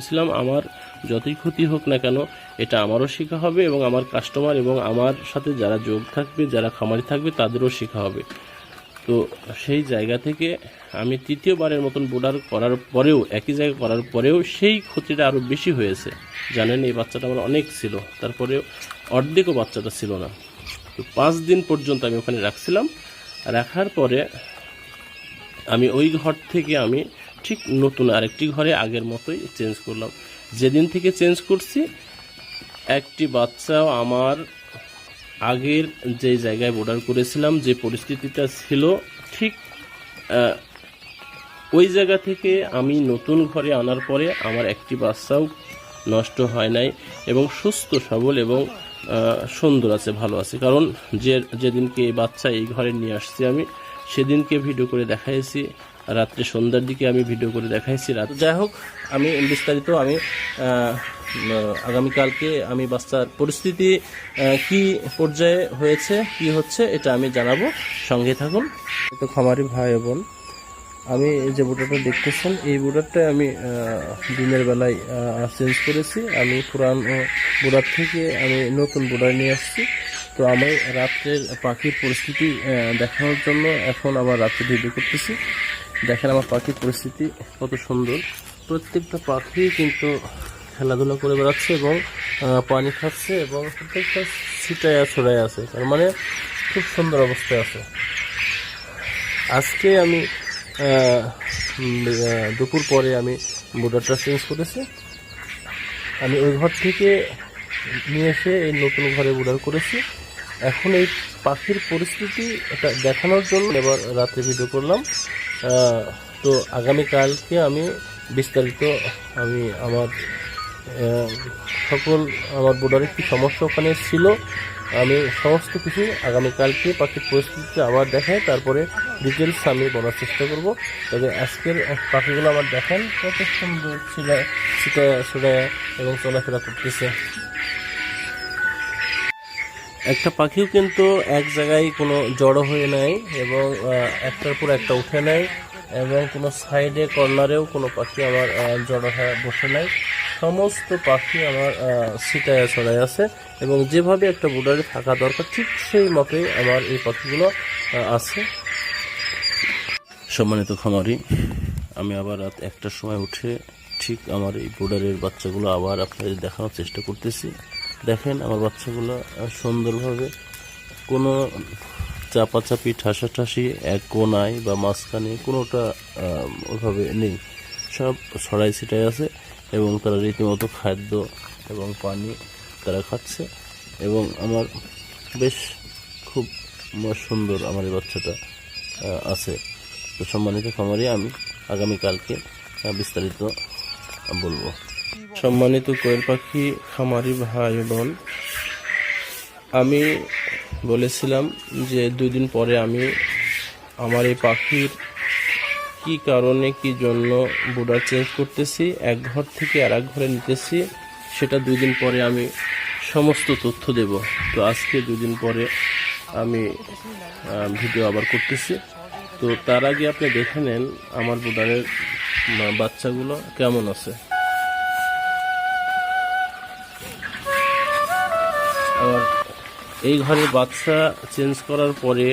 করেছিলাম আমার যতই ক্ষতি হোক না কেন, এটা আমারও শেখা হবে এবং আমার কাস্টমার এবং আমার সাথে যারা যোগ থাকবে, যারা খামারি থাকবে, তাদেরও শেখা হবে। তো সেই জায়গা থেকে আমি তৃতীয়বারের মতন বোর্ডার করার পরেও, একই জায়গায় করার পরেও সেই ক্ষতিটা আরও বেশি হয়েছে। জানেন, এই বাচ্চাটা আমার অনেক ছিল তারপরেও অর্ধেকও বাচ্চাটা ছিল না। তো পাঁচ দিন পর্যন্ত আমি ওখানে রাখছিলাম। রাখার পরে আমি ওই ঘর থেকে আমি ঠিক নতুন আরেকটি ঘরে আগের মতোই চেঞ্জ করলাম। যেদিন থেকে চেঞ্জ করছি, একটি বাচ্চাও আমার আগের যে জায়গায় বর্ডার করেছিলাম, যে পরিস্থিতিটা ছিল, ঠিক ওই জায়গা থেকে আমি নতুন ঘরে আনার পরে আমার একটি বাচ্চাও নষ্ট হয় নাই এবং সুস্থ, সবল এবং সুন্দর আছে, ভালো আছে। কারণ যে, যেদিনকে এই বাচ্চা এই ঘরে নিয়ে আসছি আমি, সেদিনকে ভিডিও করে দেখাইছি। রাত্রে সন্ধ্যার দিকে আমি ভিডিও করে দেখাইছি রাত যাই হোক আমি বিস্তারিত আমি আগামীকালকে আমি বাচ্চার পরিস্থিতি কি পর্যায়ে হয়েছে কি হচ্ছে এটা আমি জানাব। সঙ্গে থাকুন। তো খামারি ভাই বোন আমি এই যে বুটারটা দেখতেছেন এই বুটারটা আমি দিনের বেলায় চেঞ্জ করেছি। আমি পুরান বুড়ার থেকে আমি নতুন বুড়ার নিয়ে আসছি। তো আমি রাত্রের পাখির পরিস্থিতি দেখানোর জন্য এখন আবার রাত্রে ভিডিও করতেছি। দেখেন আমার পাখির পরিস্থিতি কত সুন্দর। প্রত্যেকটা পাখি কিন্তু খেলাধুলা করে বেড়াচ্ছে এবং পানি খাচ্ছে এবং প্রত্যেকটা ছিটায় ছড়ায় আছে। তার মানে খুব সুন্দর অবস্থায় আছে। আজকে আমি দুপুর পরে আমি বোর্ডারটা চেঞ্জ করেছি। আমি ওই ঘর থেকে নিয়ে এসে এই নতুন ঘরে বোর্ডার করেছি। এখন এই পাখির পরিস্থিতি এটা দেখানোর জন্য এবার রাতে ভিডিও করলাম। তো আগামীকালকে আমি বিস্তারিত আমি আমার সকল আমার বোর্ডারে কি সমস্যা ওখানে ছিল। আমি সমস্ত কিছু আগামীকালকে পাখির পরিস্থিতিতে আবার দেখাই তারপরে ডিটেলস আমি বলার চেষ্টা করব। তবে আজকের পাখিগুলো আমার দেখেন। কত সুন্দর ছিল সেটা এবং চলাফেরা করতেছে। একটা পাখিও কিন্তু এক জায়গায় কোনো জড়ো হয়ে নাই এবং একটার পর একটা উঠে নেয় এবং কোনো সাইডে, কর্নারেও কোনো পাখি আমার জড়ো হয়ে বসে নাই। সমস্ত পাখি আমার সিটায় ছড়ায় আছে এবং যেভাবে একটা বোর্ডারে থাকা দরকার, ঠিক সেই মতোই আমার এই পাখিগুলো আছে। সম্মানিত খামারি, আমি আবার রাত একটার সময় উঠে ঠিক আমার এই বোর্ডারের বাচ্চাগুলো আবার আপনাদের দেখানোর চেষ্টা করতেছি। দেখেন আমার বাচ্চাগুলো সুন্দরভাবে কোনো চাপাচাপি, ঠাসাঠাসি, এক কোনায় বা মাঝখানে কোনোটা ওভাবে নেই। সব ছড়াই ছিটাই আছে এবং তারা রীতিমতো খাদ্য এবং পানি তারা খাচ্ছে এবং আমার বেশ খুব সুন্দর আমার এই বাচ্চাটা আছে। তো সম্মানিত খামারি, আমি আগামীকালকে বিস্তারিত বলব। সম্মানিত কোয়েল পাখি, খামারি ভাই বোন, আমি বলেছিলাম যে দুই দিন পরে আমি আমার এই পাখির কি কারণে, কি জন্য বোর্ডার চেঞ্জ করতেছি, এক ঘর থেকে আর এক ঘরে নিতেছি, সেটা দুই দিন পরে আমি সমস্ত তথ্য দেব। তো আজকে দুই দিন পরে আমি ভিডিও আবার করতেছি। তো তার আগে আপনি দেখে নেন আমার বোর্ডারের বাচ্চাগুলো কেমন আছে। এই ঘরে বাচ্চা চেঞ্জ করার পরে,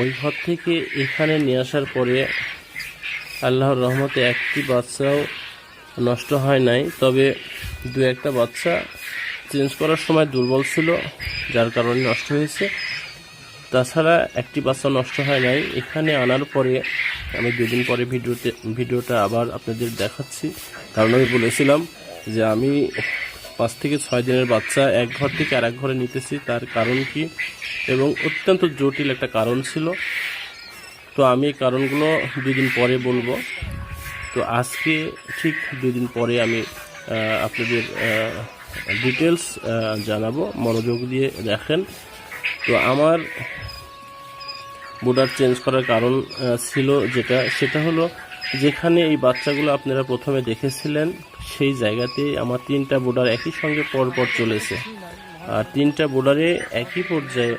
ওই ঘর থেকে এখানে নিয়ে আসার পরে আল্লাহর রহমতে একটি বাচ্চাও নষ্ট হয় নাই। তবে দু একটা বাচ্চা চেঞ্জ করার সময় দুর্বল ছিল, যার কারণে নষ্ট হয়েছে। তাছাড়া একটি বাচ্চা নষ্ট হয় নাই। এখানে আনার পরে আমি দুদিন পরে ভিডিওতে ভিডিওটা আবার আপনাদের দেখাচ্ছি। কারণ আমি বলেছিলাম যে আমি পাঁচ থেকে ছয় দিনের বাচ্চা এক ঘর থেকে আর এক ঘরে নিতেছি। তার কারণ কি? এবং অত্যন্ত জটিল একটা কারণ ছিল। তো আমি এই কারণগুলো দুদিন পরে বলব। তো আজকে ঠিক দুদিন পরে আমি আপনাদের ডিটেলস জানাব। মনোযোগ দিয়ে দেখেন। তো আমার বোর্ডার চেঞ্জ করার কারণ ছিল যেটা, সেটা হলো যেখানে এই বাচ্চাগুলো আপনারা প্রথমে দেখেছিলেন সেই জায়গাতে আমার তিনটা বোর্ডার একই সঙ্গে পরপর চলেছে। আর তিনটা বোর্ডারে একই পর্যায়ে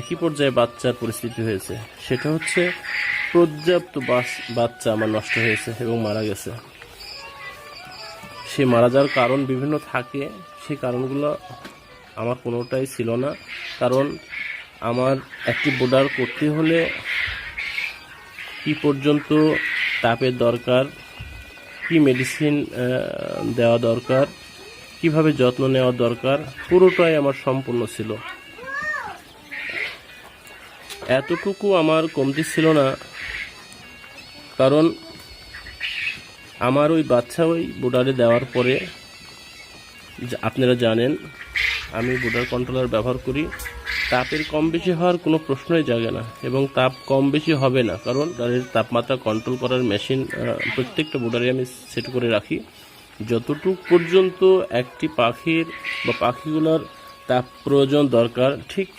একই পর্যায়ে বাচ্চার পরিস্থিতি হয়েছে। সেটা হচ্ছে পর্যাপ্ত বাচ্চা আমার নষ্ট হয়েছে এবং মারা গেছে। সে মারা যাওয়ার কারণ বিভিন্ন থাকে সেই কারণগুলো আমার কোনোটাই ছিল না। কারণ আমার একটি বোর্ডার করতে হলে কি পর্যন্ত তাপের দরকার কি মেডিসিন দেওয়া দরকার? কীভাবে যত্ন নেওয়া দরকার? পুরোটাই আমার সম্পূর্ণ ছিল। এতটুকু আমার কমতি ছিল না। কারণ আমার ওই বাচ্চা ওই বোর্ডারে দেওয়ার পরে আপনারা জানেন আমি বোর্ডার কন্ট্রোলার ব্যবহার করি, তাপের কম বেশি হওয়ার কোনো প্রশ্নই জাগে না এবং তাপ কম বেশি হবে না, কারণ তাদের তাপমাত্রা কন্ট্রোল করার মেশিন প্রত্যেকটা বোর্ডারে আমি সেট করে রাখি। যতটুক পর্যন্ত একটি পাখির বা পাখিগুলোর তাপ প্রয়োজন দরকার, ঠিক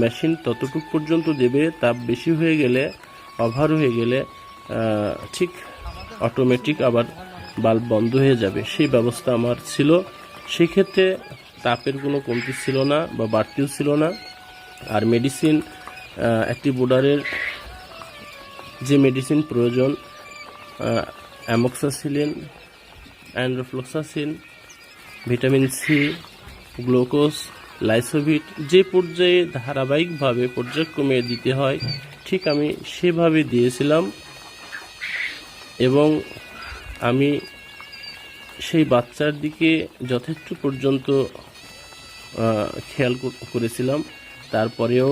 মেশিন ততটুক পর্যন্ত দেবে, তাপ বেশি হয়ে গেলে অভার হয়ে গেলে ঠিক অটোমেটিক আবার বাল্ব বন্ধ হয়ে যাবে। সেই ব্যবস্থা আমার ছিল। সেক্ষেত্রে তাপের কোনো কমতি ছিল না বা বাড়তিও ছিল না। আর মেডিসিন একটি বোর্ডারের যে মেডিসিন প্রয়োজন amoxicillin enrofloxacin vitamin C glucose Lysovit যে পর্যায়ে ধারাবাহিকভাবে পর্যায়ক্রমে দিতে হয়, ঠিক আমি সেভাবে দিয়েছিলাম এবং আমি সেই বাচ্চার দিকে যথেষ্ট পর্যন্ত খেয়াল করেছিলাম। তারপরেও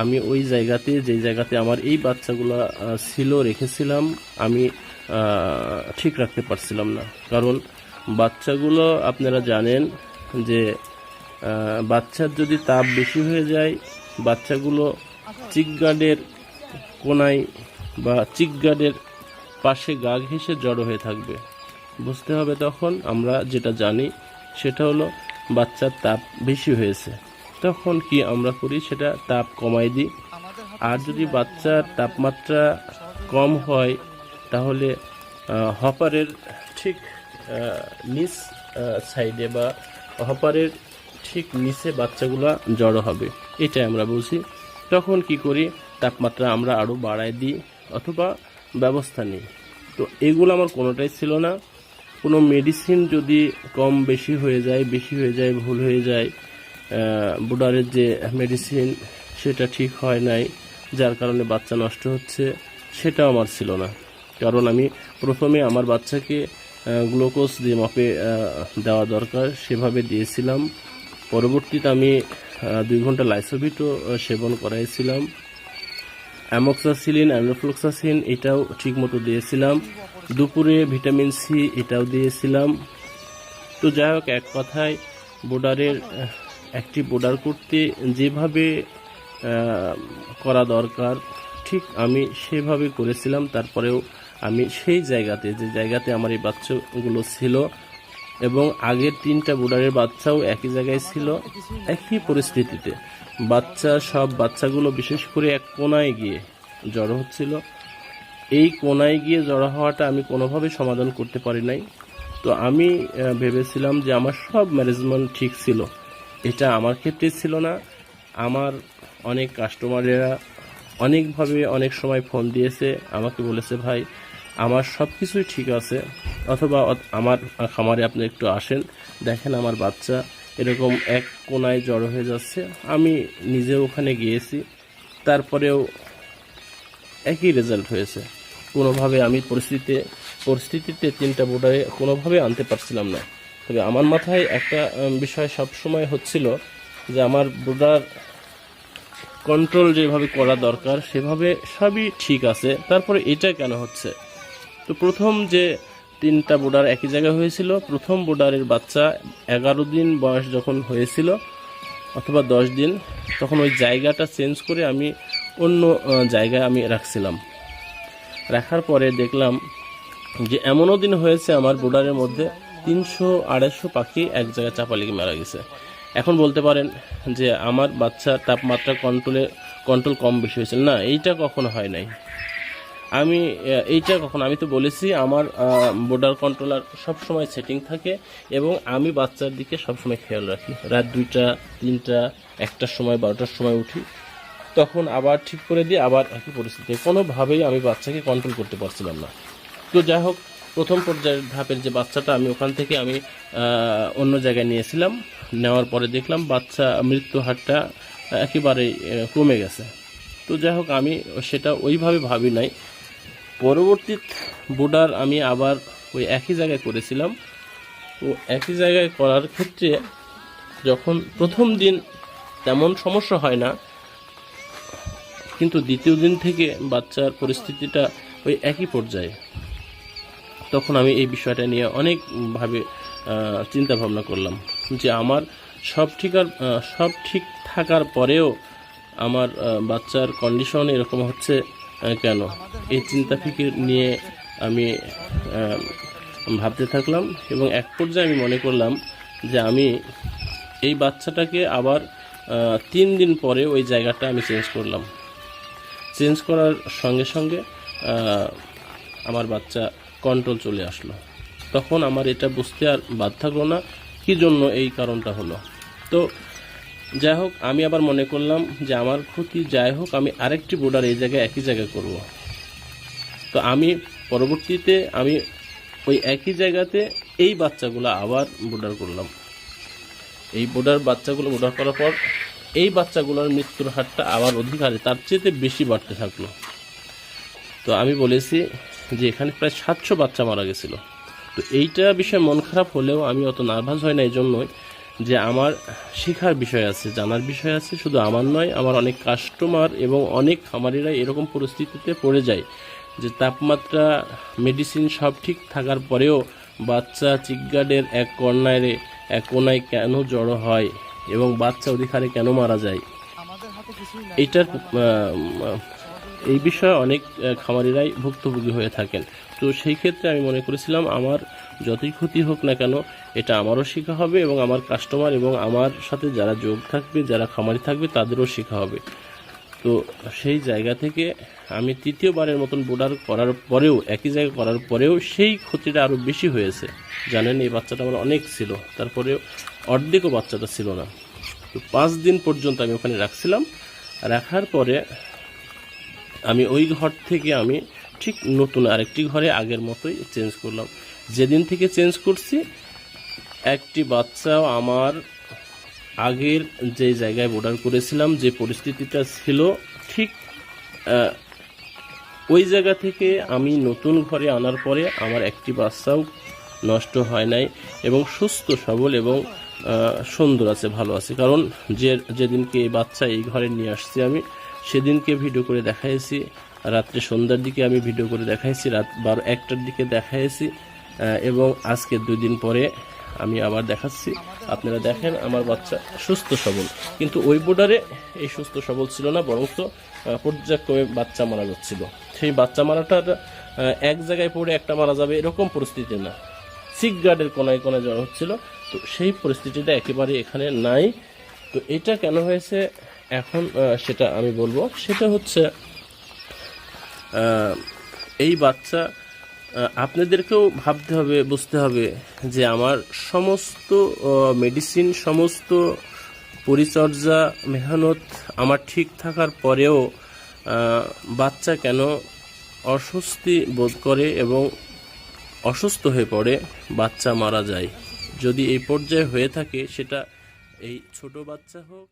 আমি ওই জায়গাতে, যে জায়গাতে আমার এই বাচ্চাগুলো ছিল, রেখেছিলাম, আমি ঠিক রাখতে পারছিলাম না। কারণ বাচ্চাগুলো আপনারা জানেন যে বাচ্চার যদি তাপ বেশি হয়ে যায়, বাচ্চাগুলো চিকগার্ডের কোনায় বা চিকগার্ডের পাশে গা ঘেঁষে জড়ো হয়ে থাকবে। বুঝতে হবে তখন, আমরা যেটা জানি, সেটা হলো বাচ্চার তাপ বেশি হয়েছে। তখন কি আমরা করি? সেটা তাপ কমাই দিই। আর যদি বাচ্চার তাপমাত্রা কম হয়, তাহলে হপারের ঠিক নিচ সাইডে বা হপারের ঠিক নিচে বাচ্চাগুলো জড়ো হবে। এটাই আমরা বুঝি তখন কি করি? তাপমাত্রা আমরা আরও বাড়ায় দিই অথবা ব্যবস্থা নিই। তো এগুলো আমার কোনোটাই ছিল না। কোনো মেডিসিন যদি কম বেশি হয়ে যায়, বেশি হয়ে যায়, ভুল হয়ে যায় বুডারের যে মেডিসিন সেটা ঠিক হয় নাই, যার কারণে বাচ্চা নষ্ট হচ্ছে, সেটাও আমার ছিল না। কারণ আমি প্রথমে আমার বাচ্চাকে গ্লুকোজ দিয়ে মাপে দেওয়া দরকার সেভাবে দিয়েছিলাম। পরবর্তীতে আমি দুই ঘণ্টা লাইসোভিটও সেবন করাইছিলাম। অ্যামোক্সাসিলিন অ্যান্ড্রোফ্লোক্সাসিন এটাও ঠিকমতো দিয়েছিলাম। দুপুরে ভিটামিন সি এটাও দিয়েছিলাম। তো যাই হোক, এক কথায় বোর্ডারের একটি বোর্ডার করতে যেভাবে করা দরকার, ঠিক আমি সেভাবে করেছিলাম। তারপরেও আমি সেই জায়গাতে, যে জায়গাতে আমার এই বাচ্চাগুলো ছিল এবং আগের তিনটা বোর্ডারের বাচ্চাও একই জায়গায় ছিল, একই পরিস্থিতিতে। বাচ্চা, সব বাচ্চাগুলো বিশেষ করে এক কোনায় গিয়ে জড়ো হচ্ছিল। এই কোনায় গিয়ে জড়ো হওয়াটা আমি কোনোভাবে সমাধান করতে পারি নাই। তো আমি ভেবেছিলাম যে আমার সব ম্যানেজমেন্ট ঠিক ছিল। এটা আমার ক্ষেত্রে ছিল না। আমার অনেক কাস্টমারেরা অনেকভাবে অনেক সময় ফোন দিয়েছে, আমাকে বলেছে, ভাই, আমার সব কিছুই ঠিক আছে। অথবা আমার খামারে আপনি একটু আসেন, দেখেন আমার বাচ্চা এরকম এক কোনায় জড়ো হয়ে যাচ্ছে। আমি নিজেও ওখানে গিয়েছি, তারপরেও একই রেজাল্ট হয়েছে। কোনোভাবে আমি পরিস্থিতিতে পরিস্থিতিতে তিনটা বোর্ডারে কোনোভাবে আনতে পারছিলাম না। তবে আমার মাথায় একটা বিষয় সব সময় হচ্ছিল যে আমার বোর্ডার কন্ট্রোল যেভাবে করা দরকার, সেভাবে সবই ঠিক আছে। তারপরে এটা কেন হচ্ছে? তো প্রথম যে তিনটা বোর্ডার একই জায়গায় হয়েছিল, প্রথম বোর্ডারের বাচ্চা এগারো দিন বয়স যখন হয়েছিল, অথবা দশ দিন, তখন ওই জায়গাটা চেঞ্জ করে আমি অন্য জায়গায় আমি রাখছিলাম। রাখার পরে দেখলাম যে এমনও দিন হয়েছে আমার বোর্ডারের মধ্যে তিনশো আড়াইশো পাখি এক জায়গায় চাপা লেগে মারা গেছে। এখন বলতে পারেন যে আমার বাচ্চার তাপমাত্রা কন্ট্রোলে কন্ট্রোল কম বেশি হয়েছিল না, এইটা কখনো হয় নাই। আমি এইটা কখন, আমি তো বলেছি আমার বোর্ডার কন্ট্রোলার সব সময় সেটিং থাকে এবং আমি বাচ্চার দিকে সব সময় খেয়াল রাখি। রাত দুইটা, তিনটা, একটার সময়, বারোটার সময় উঠি। তখন আবার ঠিক করে দিয়ে আবার একই পরিস্থিতি কোনোভাবেই আমি বাচ্চাকে কন্ট্রোল করতে পারছিলাম না। তো যাই হোক, প্রথম পর্যায়ের ধাপের যে বাচ্চাটা আমি ওখান থেকে আমি অন্য জায়গায় নিয়েছিলাম। নেওয়ার পরে দেখলাম বাচ্চা মৃত্যু হারটা একেবারেই কমে গেছে। তো যাই হোক, আমি সেটা ওইভাবে ভাবি নাই। পরবর্তী বুডার আমি আবার ওই একই জায়গায় করেছিলাম। তো একই জায়গায় করার ক্ষেত্রে যখন প্রথম দিন তেমন সমস্যা হয় না কিন্তু দ্বিতীয় দিন থেকে বাচ্চার পরিস্থিতিটা ওই একই পর্যায়ে। তখন আমি এই বিষয়টা নিয়ে অনেকভাবে চিন্তা ভাবনা করলাম যে আমার সব ঠিক আর সব ঠিক থাকার পরেও আমার বাচ্চার কন্ডিশন এরকম হচ্ছে কেন? এই চিন্তা ফিকির নিয়ে আমি ভাবতে থাকলাম এবং এক পর্যায়ে আমি মনে করলাম যে আমি এই বাচ্চাটাকে আবার তিন দিন পরে ওই জায়গাটা আমি চেঞ্জ করলাম। চেঞ্জ করার সঙ্গে সঙ্গে আমার বাচ্চা কন্ট্রোল চলে আসলো। তখন আমার এটা বুঝতে আর বাদ থাকল না কি জন্য এই কারণটা হলো। তো যাই হোক, আমি আবার মনে করলাম যে আমার ক্ষতি যাই হোক, আমি আরেকটি বোর্ডার এই জায়গায় একই জায়গায় করব। তো আমি পরবর্তীতে আমি ওই একই জায়গাতে এই বাচ্চাগুলো আবার বোর্ডার করলাম। এই বোর্ডার বাচ্চাগুলো বোর্ডার করার পর এই বাচ্চাগুলোর মৃত্যুর হারটা আবার অধিক হারে তার চেয়ে বেশি বাড়তে থাকল। তো আমি বলেছি যে এখানে প্রায় সাতশো বাচ্চা মারা গেছিল। তো এইটা বিষয়ে মন খারাপ হলেও আমি অত নার্ভাস হয় না এই জন্যই যে আমার শেখার বিষয় আছে, জানার বিষয় আছে। শুধু আমার নয়, আমার অনেক কাস্টমার এবং অনেক খামারিরা এরকম পরিস্থিতিতে পড়ে যায় যে তাপমাত্রা মেডিসিন সব ঠিক থাকার পরেও বাচ্চা চিকগার্ডের এক কর্নারে, এক কোনায় কেন জড়ো হয়? এবং বাচ্চা অধিকারে কেন মারা যায়? এইটার এই বিষয়ে অনেক খামারিরাই ভুক্তভোগী হয়ে থাকেন। তো সেই ক্ষেত্রে আমি মনে করেছিলাম আমার যতই ক্ষতি হোক না কেন এটা আমারও শেখা হবে এবং আমার কাস্টমার এবং আমার সাথে যারা যোগ থাকবে যারা খামারি থাকবে তাদেরও শেখা হবে। তো সেই জায়গা থেকে আমি তৃতীয়বারের মতন বোর্ডার করার পরেও একই জায়গায় করার পরেও সেই ক্ষতিটা আরও বেশি হয়েছে। জানেন এই বাচ্চাটা আমার অনেক ছিল। তারপরেও অর্ধেকও বাচ্চাটা ছিল না। তো পাঁচ দিন পর্যন্ত আমি ওখানে রাখছিলাম। রাখার পরে আমি ওই ঘর থেকে আমি ঠিক নতুন আরেকটি ঘরে আগের মতোই চেঞ্জ করলাম। যেদিন থেকে চেঞ্জ করছি, একটি বাচ্চাও আমার আগের যে জায়গায় বর্ডার করেছিলাম, যে পরিস্থিতিটা ছিল, ঠিক ওই জায়গা থেকে আমি নতুন ঘরে আনার পরে আমার একটি বাচ্চাও নষ্ট হয় নাই এবং সুস্থ, সবল এবং সুন্দর আছে, ভালো আছে। কারণ যে, যেদিনকে এই বাচ্চা এই ঘরে নিয়ে আসছি আমি, সেদিনকে ভিডিও করে দেখাইছি, রাত্রে সন্ধ্যার দিকে আমি ভিডিও করে দেখাইছি, রাত বারো, একটার দিকে দেখাইছি এবং আজকে দুই দিন পরে আমি আবার দেখাচ্ছি। আপনারা দেখেন, আমার বাচ্চা সুস্থ সবল। কিন্তু ওই বোর্ডারে এই সুস্থ সবল ছিল না বরং তো পর্যায়ক্রমে বাচ্চা মারা যাচ্ছিল। সেই বাচ্চা মারাটা এক জায়গায় পড়ে একটা মারা যাবে, এরকম পরিস্থিতি না। সিক গার্ডের কোনায় কোনায় জ্বর হচ্ছিল। তো সেই পরিস্থিতিটা একেবারে এখানে নাই। তো এটা কেন হয়েছে? এখন সেটা আমি বলব। সেটা হচ্ছে এই বাচ্চা আপনাদেরকেও ভাবতে হবে, বুঝতে হবে যে আমার সমস্ত মেডিসিন সমস্ত পরিচর্যা, মেহনত আমার ঠিক থাকার পরেও বাচ্চা কেন অস্বস্তি বোধ করে এবং অসুস্থ হয়ে পড়ে, বাচ্চা মারা যায়। যদি এই পর্যায়ে হয়ে থাকে সেটা এই ছোট বাচ্চা হোক